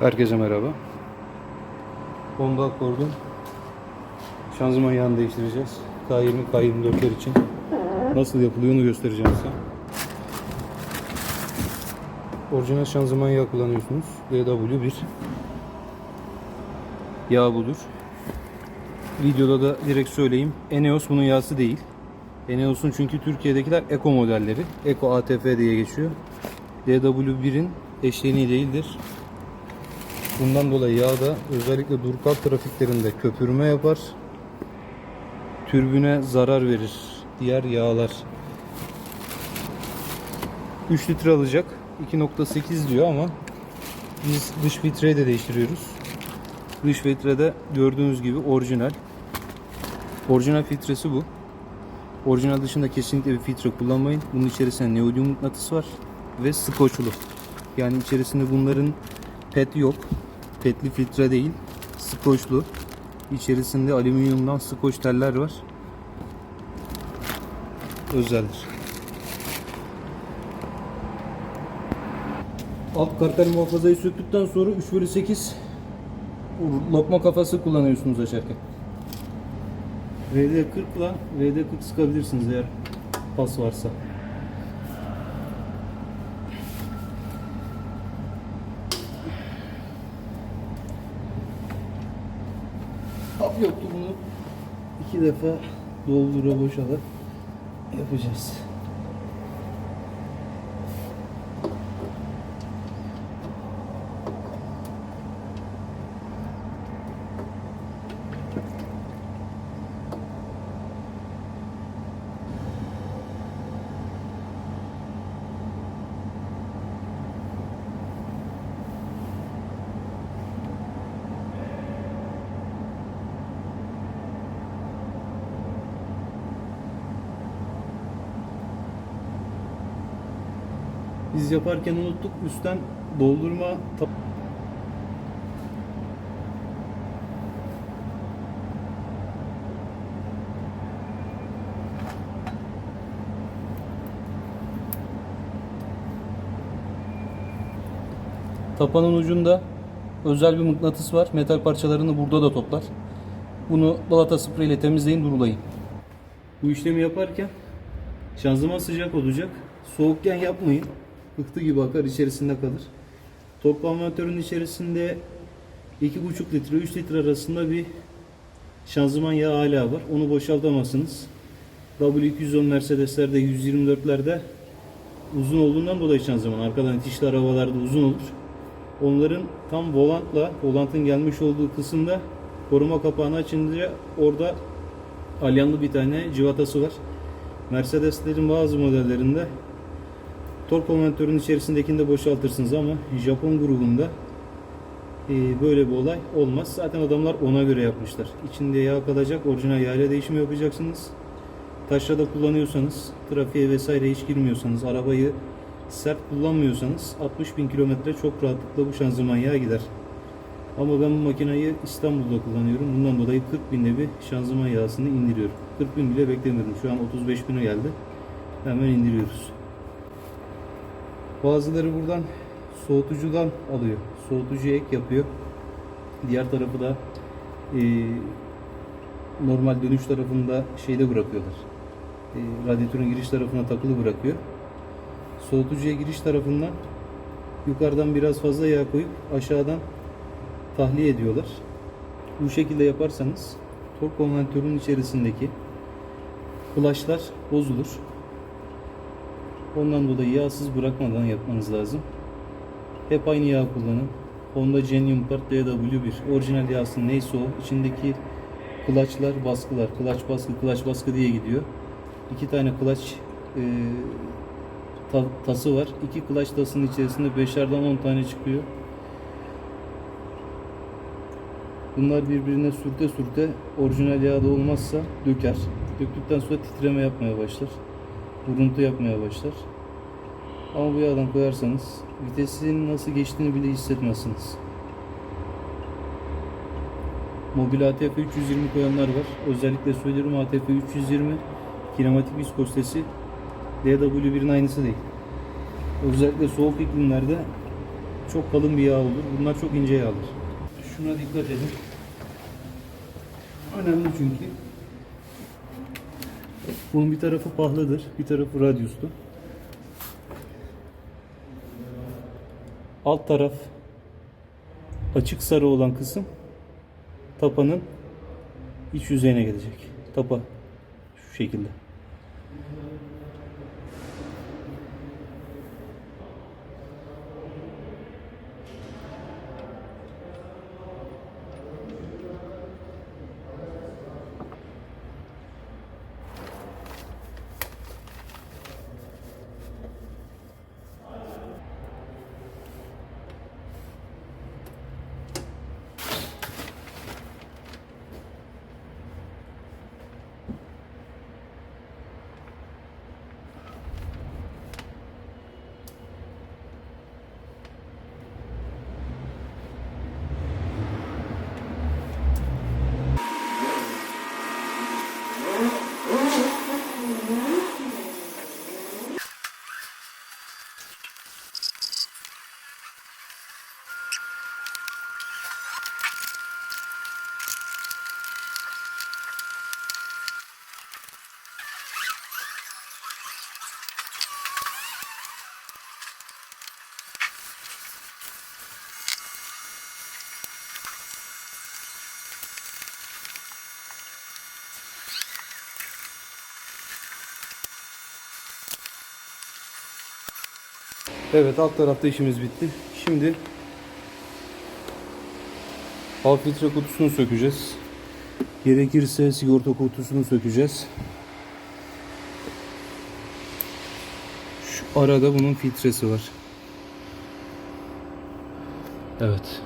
Herkese merhaba. Honda Accord'un şanzıman yağını değiştireceğiz. K20, K24'ler için nasıl yapılıyor onu göstereceğim size. Orijinal şanzıman yağı kullanıyorsunuz. DW1 yağ budur. Videoda da direkt söyleyeyim. Eneos bunun yağısı değil. Eneos'un çünkü Türkiye'dekiler Eco modelleri. Eco ATF diye geçiyor. DW1'in eşleğini değildir. Bundan dolayı yağda özellikle dur kalk trafiklerinde köpürme yapar. Türbüne zarar verir. Diğer yağlar. 3 litre alacak. 2.8 diyor ama biz dış filtreyi de değiştiriyoruz. Dış filtrede gördüğünüz gibi orijinal. Orijinal filtresi bu. Orijinal dışında kesinlikle bir filtre kullanmayın. Bunun içerisinde neodyum mıknatıs var ve skoçlu. Yani içerisinde bunların pet yok. Petli filtre değil. Skoçlu. İçerisinde alüminyumdan skoç teller var. Özeldir. Alt kartel muhafazayı söktükten sonra 3 bölü 8 lokma kafası kullanıyorsunuz açarken. VD40 ile VD40 sıkabilirsiniz eğer pas varsa. Hap yoktu bunu iki defa doldura boşala yapacağız. Biz yaparken unuttuk üstten doldurma tap- Tapanın ucunda özel bir mıknatıs var. Metal parçalarını burada da toplar. Bunu balata sprey ile temizleyin, durulayın. Bu işlemi yaparken şanzıman sıcak olacak. Soğukken yapmayın. Pıhtı gibi akar, içerisinde kalır. Tork konvertörün içerisinde 2,5 litre 3 litre arasında bir şanzıman yağı hala var. Onu boşaltamazsınız. W210 Mercedes'lerde 124'lerde uzun olduğundan dolayı şanzıman arkadan itişli arabalarda uzun olur. Onların tam volantla, volantın gelmiş olduğu kısımda koruma kapağını açınca orada alyanlı bir tane civatası var. Mercedeslerin bazı modellerinde tork konvertörün içerisindekini de boşaltırsınız ama Japon grubunda e, böyle bir olay olmaz. Zaten adamlar ona göre yapmışlar. İçinde yağ kalacak, orijinal yağ ile değişim yapacaksınız. Taşrada kullanıyorsanız, trafiğe vesaire hiç girmiyorsanız, arabayı sert kullanmıyorsanız 60 bin kilometre çok rahatlıkla bu şanzıman yağı gider. Ama ben bu makinayı İstanbul'da kullanıyorum. Bundan dolayı 40 binde bir şanzıman yağsını indiriyorum. 40 bin bile beklemiyordum. Şu an 35 bine geldi. Hemen indiriyoruz. Bazıları buradan soğutucudan alıyor. Soğutucu ek yapıyor. Diğer tarafı da e, normal dönüş tarafında şeyde bırakıyorlar. E, radyatörün giriş tarafına takılı bırakıyor. Soğutucuya giriş tarafından yukarıdan biraz fazla yağ koyup aşağıdan tahliye ediyorlar. Bu şekilde yaparsanız tork konvertörün içerisindeki flaşlar bozulur. Ondan dolayı yağsız bırakmadan yapmanız lazım. Hep aynı yağ kullanın. Honda Genium Part DW1 orijinal yağsın neyse o içindeki kılaçlar baskılar kılaç baskı kılaç baskı diye gidiyor. İki tane kılaç e, ta- tası var. İki kılaç tasının içerisinde beşerden 10 tane çıkıyor. Bunlar birbirine sürte sürte orijinal yağda olmazsa döker. Döktükten sonra titreme yapmaya başlar. Vuruntu yapmaya başlar. Ama bu yağdan koyarsanız vitesin nasıl geçtiğini bile hissetmezsiniz. Mobil ATF 320 koyanlar var. Özellikle söylüyorum ATF 320 kinematik viskositesi DW1'in aynısı değil. Özellikle soğuk iklimlerde çok kalın bir yağ olur. Bunlar çok ince yağlar. Şuna dikkat edin. Önemli çünkü. Bunun bir tarafı pahlıdır, bir tarafı radyuslu. Alt taraf açık sarı olan kısım tapanın iç yüzeyine gelecek. Tapa şu şekilde. Evet alt tarafta işimiz bitti. Şimdi hava filtre kutusunu sökeceğiz. Gerekirse sigorta kutusunu sökeceğiz. Şu arada bunun filtresi var. Evet.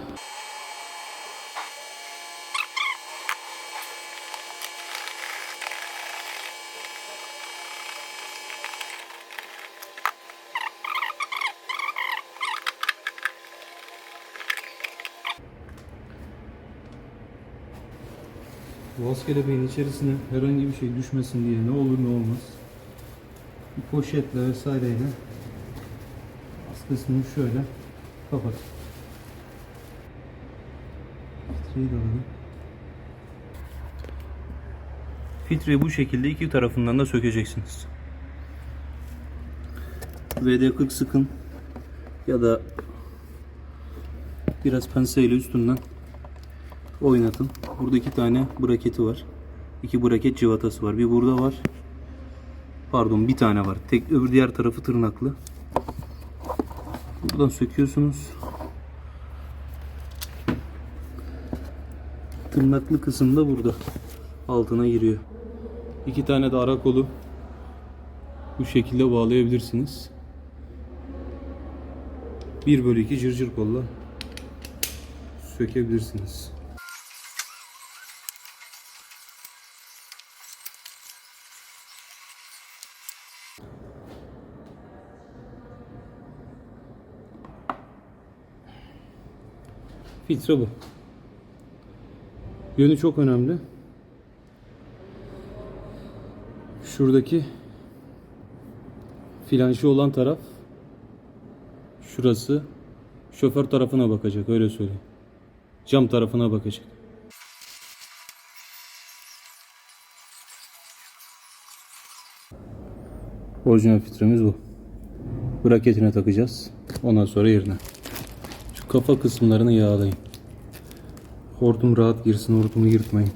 Boğaz kelebeğin içerisine herhangi bir şey düşmesin diye ne olur ne olmaz. Bir poşetle vesaireyle askısını şöyle kapat. Filtreyi de alalım. Filtreyi bu şekilde iki tarafından da sökeceksiniz. VD40 sıkın ya da biraz penseyle üstünden oynatın. Burada iki tane braketi var. İki braket civatası var. Bir burada var. Pardon bir tane var. Tek öbür diğer tarafı tırnaklı. Buradan söküyorsunuz. Tırnaklı kısım da burada. Altına giriyor. İki tane de ara kolu bu şekilde bağlayabilirsiniz. 1 bölü 2 cırcır kolla sökebilirsiniz. Filtre bu. Yönü çok önemli. Şuradaki flanşı olan taraf şurası şoför tarafına bakacak öyle söyleyeyim. Cam tarafına bakacak. Orijinal filtremiz bu. Braketine takacağız. Ondan sonra yerine. Kafa kısımlarını yağlayın. Hortum rahat girsin, hortumu yırtmayın.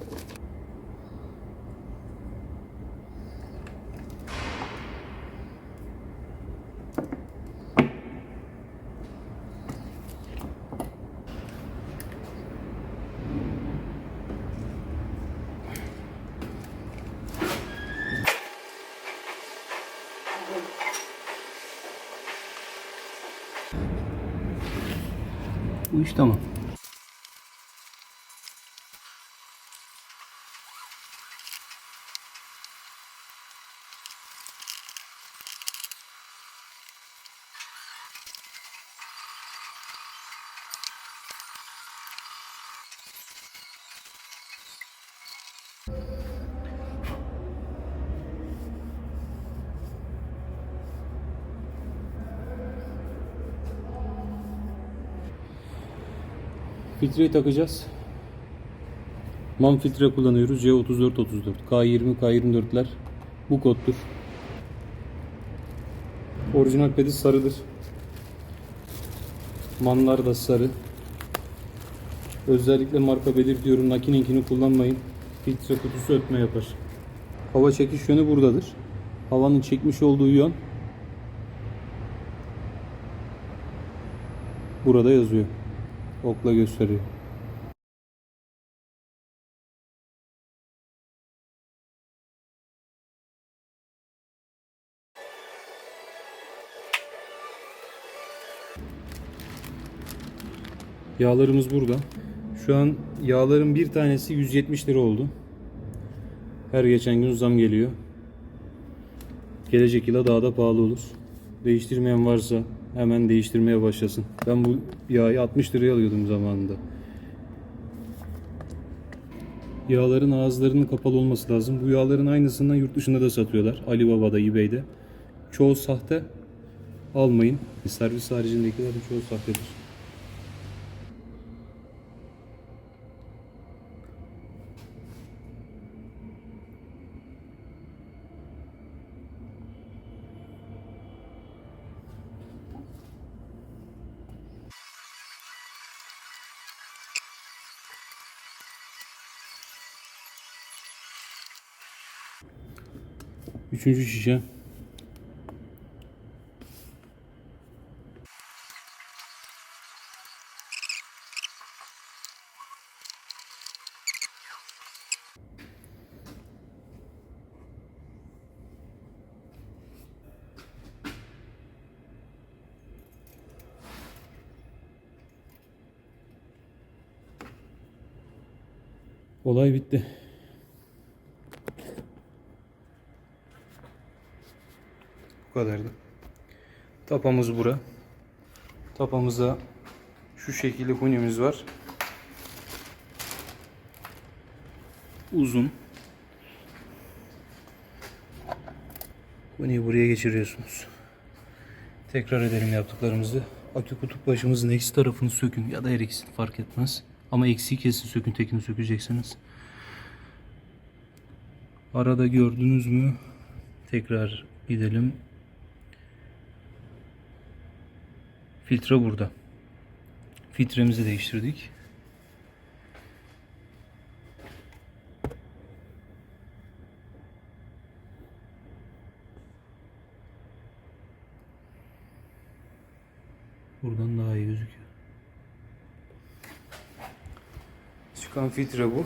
İş tamam. Filtreyi takacağız. MAN filtre kullanıyoruz. C3434. K20, K24'ler bu koddur. Orijinal pedi sarıdır. Manlar da sarı. Özellikle marka belirtiyorum. Nakininkini kullanmayın. Filtre kutusu ötme yapar. Hava çekiş yönü buradadır. Havanın çekmiş olduğu yön burada yazıyor. Okla gösteriyor. Yağlarımız burada. Şu an yağların bir tanesi 170 lira oldu. Her geçen gün zam geliyor. Gelecek yıla daha da pahalı olur. Değiştirmeyen varsa hemen değiştirmeye başlasın. Ben bu yağı 60 liraya alıyordum zamanında. Yağların ağızlarının kapalı olması lazım. Bu yağların aynısından yurt dışında da satıyorlar. Alibaba'da, eBay'de. Çoğu sahte. Almayın. Servis haricindekilerin çoğu sahtedir. Üçüncü şişe. Olay bitti. Bu kadardı. Tapamız bura. Tapamızda şu şekilde hunimiz var. Uzun. Huniyi buraya geçiriyorsunuz. Tekrar edelim yaptıklarımızı. Akü kutup başımızın eksi tarafını sökün ya da her ikisini fark etmez. Ama eksiği kesin sökün tekini sökeceksiniz. Arada gördünüz mü? Tekrar gidelim. Filtre burada. Filtremizi değiştirdik. Buradan daha iyi gözüküyor. Çıkan filtre bu.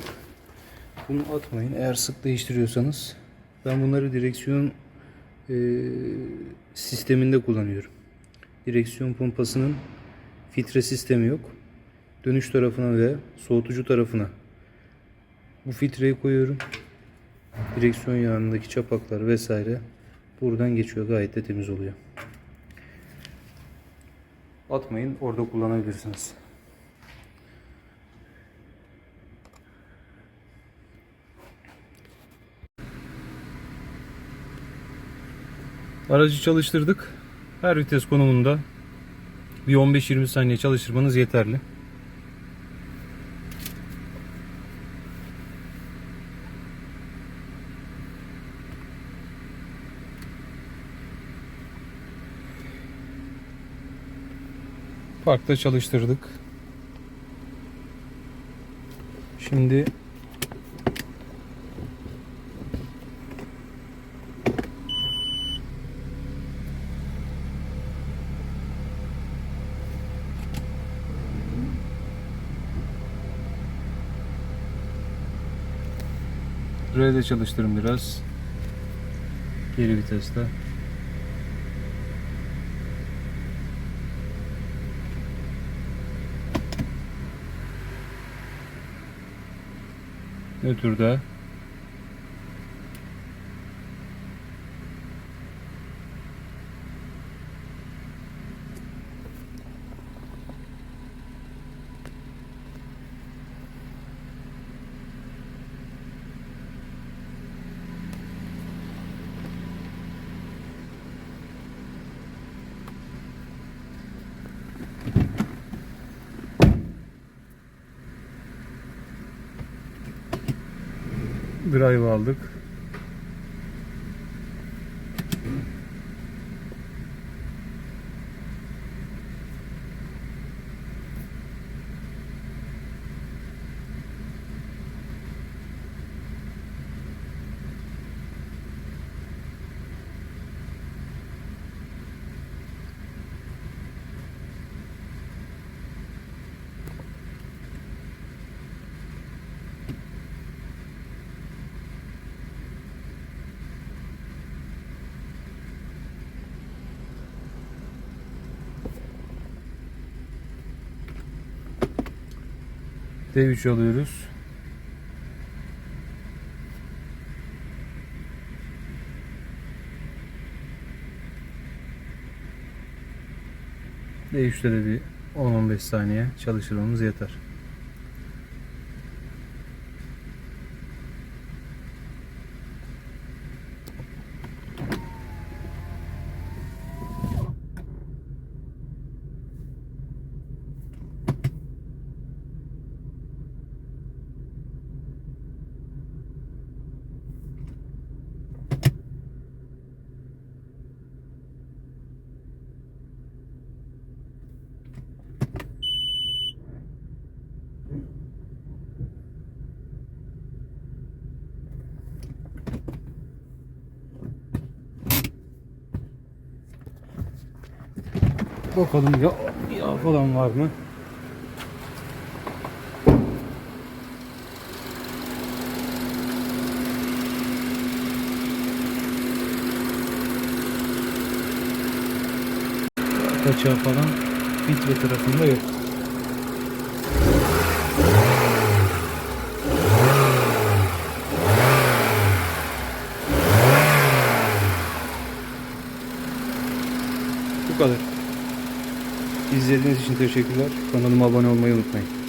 Bunu atmayın. Eğer sık değiştiriyorsanız ben bunları direksiyon e, sisteminde kullanıyorum. Direksiyon pompasının filtre sistemi yok. Dönüş tarafına ve soğutucu tarafına bu filtreyi koyuyorum. Direksiyon yağındaki çapaklar vesaire buradan geçiyor. Gayet de temiz oluyor. Atmayın. Orada kullanabilirsiniz. Aracı çalıştırdık. Her vites konumunda bir 15-20 saniye çalıştırmanız yeterli. Parkta çalıştırdık. Şimdi R'de çalıştırın biraz. Geri viteste. Nötrde. drive aldık. D3 alıyoruz. D3'te de bir 10-15 saniye çalıştırmamız yeter. Bakalım ya, ya falan var mı? Kaçağı falan filtre tarafında yok. Bu kadar. İzlediğiniz için teşekkürler. Kanalıma abone olmayı unutmayın.